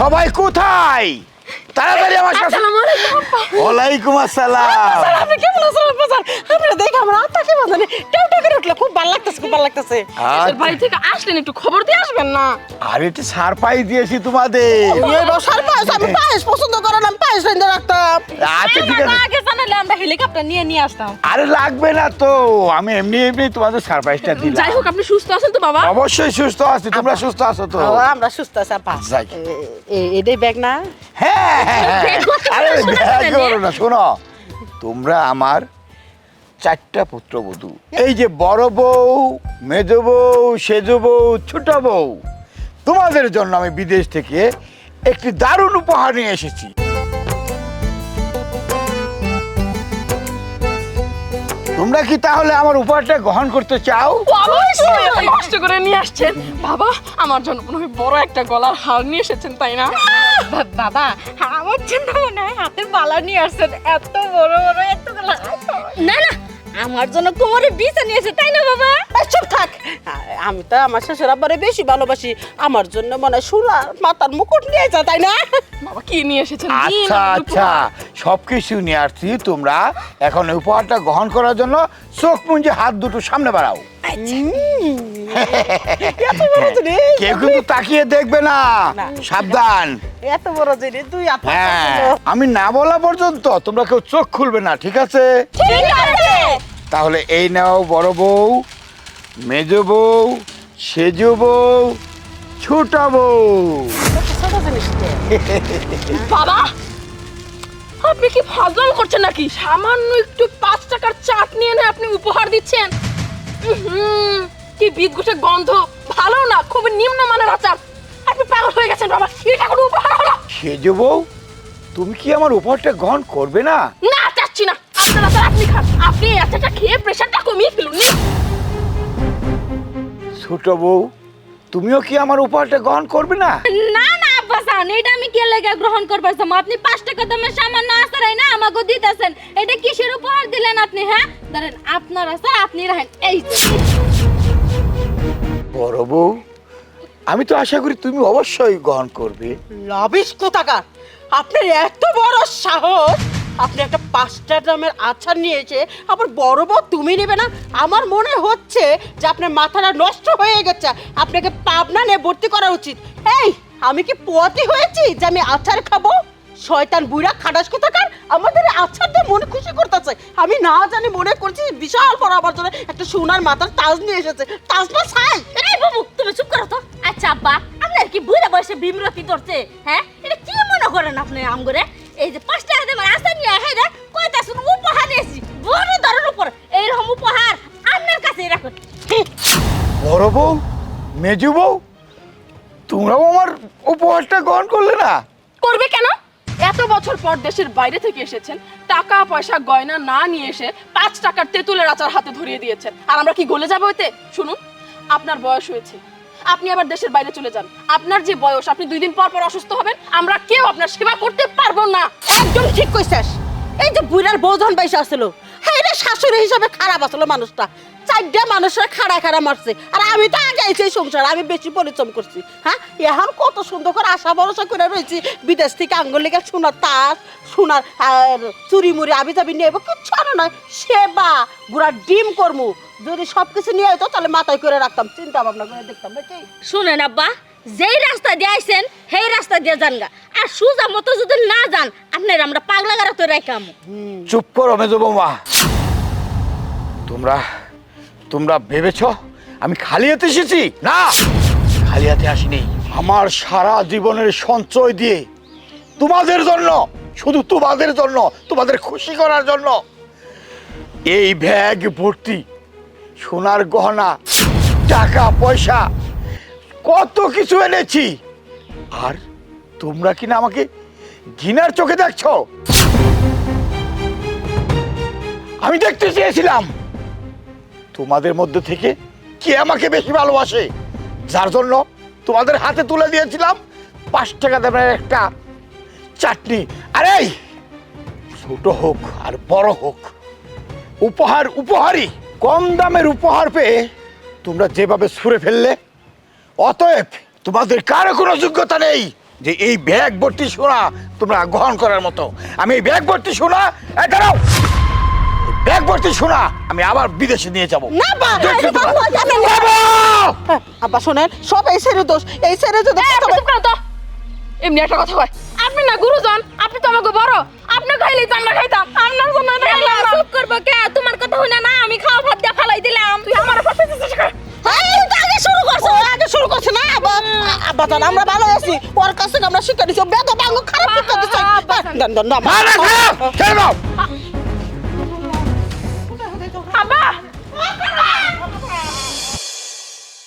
সবাই কোথায়? তাড়াতাড়ি আমার কাছে ওয়ালাইকুম আসসালাম। আপনি কেমন আছেন আপনি দেখে আমার আত্মা কেমন জানে? লাগতেছে খুব ভালো লাগতেছে। আচ্ছা। বাড়ি থেকে আসলেন একটু খবর দিয়ে আসবেন না? আরে একটু সারপ্রাইজ দিয়েছি তোমাদের। এই বসার পায়েস আমি পায়েস পছন্দ করেন আমি পায়েস রাখতাম। আচ্ছা ঠিক আছে। আগে জানালে আমরা হেলিকপ্টার নিয়ে নিয়ে আসতাম। আরে লাগবে না তো। আমি এমনি এমনি তোমাদের সারপ্রাইজটা দিলাম। যাই হোক আপনি সুস্থ আছেন তো বাবা? অবশ্যই সুস্থ আছি। তোমরা সুস্থ আছো তো? ও, আমরা সুস্থ আছি আপা। যাই। এ- এ- এটাই ব্যাগ না? হ্যাঁ হ্যাঁ, হ্যাঁ। আরে ব্যাগ করো না শোনো। তোমরা আমার চারটা পুত্রবধূ এই যে বড় বউ মেজ বউ সেজ বউ ছোট বউ তোমাদের জন্য আমি বিদেশ থেকে একটি দারুণ উপহার নিয়ে এসেছি। তোমরা কি তাহলে আমার উপহারটা গ্রহণ করতে চাও? অবশ্যই এত কষ্ট করে নিয়ে আসছেন। বাবা আমার জন্য মনে হয় বড় একটা গলার হার নিয়ে এসেছেন তাই না? বাবা আমার জন্য মনে হয় হাতের বালা নিয়ে আসছেন। এত বড় বড় এত গলা না না আমার জন্য কোমরে বিছা নিয়েছে তাই না বাবা? চুপ থাক। আমি তো আমার শ্বশুর আব্বারে বেশি ভালোবাসি। আমার জন্য মনে হয় সুরার মাথার মুকুট নিয়ে যা তাই না? বাবা কি নিয়ে এসেছেন? আচ্ছা আচ্ছা। সব কিছু নিয়ে আসছি তোমরা এখন উপহারটা গ্রহণ করার জন্য চোখ মুঞ্জে হাত দুটো সামনে বাড়াও। এত বড় কেউ কিন্তু তাকিয়ে দেখবে না। সাবধান। এত বড় জিনিস হ্যাঁ আমি না বলা পর্যন্ত তোমরা কেউ চোখ খুলবে না ঠিক আছে? ঠিক আছে। তাহলে এই নাও বড় বউ মেজ বউ সেজ বউ ছোট বউ। বাবা আপনি কি ফাজলাম করছেন নাকি? সামান্য একটু পাঁচ টাকার চাট নিয়ে এনে আপনি উপহার দিচ্ছেন। কি বিদঘুটে গন্ধ। ভালো না খুব নিম্নমানের আচার। আপনি পাগল হয়ে গেছেন বাবা এটা কোনো উপহার হলো। সেজ বউ তুমি কি আমার উপহারটা গ্রহণ করবে না না? না আপনি খান। আপনি এই আচারটা খেয়ে প্রেশারটা কমিয়ে ফেলুন নিন। ছোট বউ তুমিও কি আমার উপহারটা গ্রহণ করবে না? না না আব্বা সান এটা আমি কে লেগে গ্রহণ করবার সাম আপনি পাঁচ টাকা দামের সামান্য আসারাই না আমাকে দিতেছেন। এটা কিসের উপহার দিলেন আপনি হ্যাঁ? ধরেন আপনার আসার আপনি রাখেন। এই যে। বড় বউ আমি তো আশা করি তুমি অবশ্যই গ্রহণ করবে। লাভিস কোথাকার? আপনার এত বড় সাহস। আপনি একটা পাঁচটা দামের আচার নিয়েছে আবার বড় বড় তুমি নেবে না? আমার মনে হচ্ছে যে আপনার মাথাটা নষ্ট হয়ে গেছে। আপনাকে পাবনা নিয়ে ভর্তি করা উচিত। এই, আমি কি পোয়াতি হয়েছি যে আমি আচার খাব? শয়তান বুড়া খাটাস কোথাকার? আমাদের দিয়ে মনে খুশি করতেছে। আমি না জানি মনে করছি বিশাল বড় আমার জন্য একটা সোনার মাথার তাজ নিয়ে এসেছে। তাজটা ছাই। এই বাবু, তুমি চুপ করো তো। আচ্ছা আব্বা, আপনার কি বুড়া বয়সে বিমরতি করছে হ্যাঁ? এটা কি মনে করেন আপনি আমগরে এই যে পাঁচ টাকা দামের আসার নিয়ে হ্যাঁ রে কয়টা শুনুন উপহার দিয়েছি বড় দরের উপর এইরকম উপহার আপনার কাছে রাখুন বড় বউ মেজু বউ তোমরাও আমার উপহারটা গ্রহণ করলে না? করবে কেন? এত বছর পর দেশের বাইরে থেকে এসেছেন টাকা পয়সা গয়না না নিয়ে এসে পাঁচ টাকার তেঁতুলের আচার হাতে ধরিয়ে দিয়েছেন। আর আমরা কি গলে যাব এতে? শুনুন আপনার বয়স হয়েছে আপনি আবার দেশের বাইরে চলে যান। আপনার যে বয়স, আপনি দুই দিন পর পর অসুস্থ হবেন, আমরা কেউ আপনার সেবা করতে পারব না। একদম ঠিক কইছিস। এই যে বুড়ার বৌধন বাইসে আসছিল হ্যাঁ এটা শাশুড়ি হিসাবে খারাপ আসলো মানুষটা। চারটা মানুষরা খাড়া খাড়া মারছে। আর আমি তো আগে আইছি এই সংসার আমি বেশি পরিশ্রম করছি হ্যাঁ? এখন কত সুন্দর করে আশা ভরসা করে রয়েছি, বিদেশ থেকে আঙ্গুলিকা সোনার তাস, সোনার চুরি মুড়ি আবি যাবি নিয়ে কিচ্ছু আনো নয়, সেবা বুড়ার ডিম কর্মু। যদি সব কিছু নিয়ে হইতো তাহলে মাথায় করে রাখতাম চিন্তা ভাবনা করে দেখতাম নাকি? শুনেন আব্বা যেই রাস্তা দিয়ে আইছেন সেই রাস্তা দিয়ে যান গা। আর সুজা মতো যদি না যান আপনার আমরা পাগলা গারা তো রাখাম চুপ করো মেজো বৌমা। তোমরা তোমরা ভেবেছ আমি খালি হাতে এসেছি? না! খালি হাতে আসিনি। আমার সারা জীবনের সঞ্চয় দিয়ে তোমাদের জন্য শুধু তোমাদের জন্য তোমাদের খুশি করার জন্য এই ব্যাগ ভর্তি সোনার গহনা, টাকা, পয়সা, কত কিছু এনেছি। আর তোমরা কিনা আমাকে ঘৃণার চোখে দেখছ? আমি দেখতে চেয়েছিলাম। তোমাদের মধ্যে থেকে কে আমাকে বেশি ভালোবাসে? যার জন্য তোমাদের হাতে তুলে দিয়েছিলাম পাঁচ টাকা দামের একটা চাটনি। আরে ছোট হোক আর বড় হোক, উপহার উপহারই। কম দামের উপহার পেয়ে তোমরা যেভাবে ছুঁড়ে ফেললে অতএব তোমাদের কারও কোনো যোগ্যতা নেই যে এই ব্যাগ ভর্তি সোনা তোমরা গ্রহণ করার মতো। আমি এই ব্যাগ ভর্তি সোনা দাঁড়াও! ব্যাগ ভর্তি সোনা আমি আবার বিদেশে নিয়ে যাব। না! হ্যাঁ, আব্বা শোনেন সব এই ছেড়ে দোষ। এই ছেড়ে যদি এমনি একটা কথা কয়। আপনি না গুরুজন আপনি তো আমাকে বড়। আ- আমরা ভালো আছি ওর কাছ থেকে আমরা শিক্ষা দিচ্ছি বেদ বাঙ্গ খারাপ শিক্ষা দিচ্ছি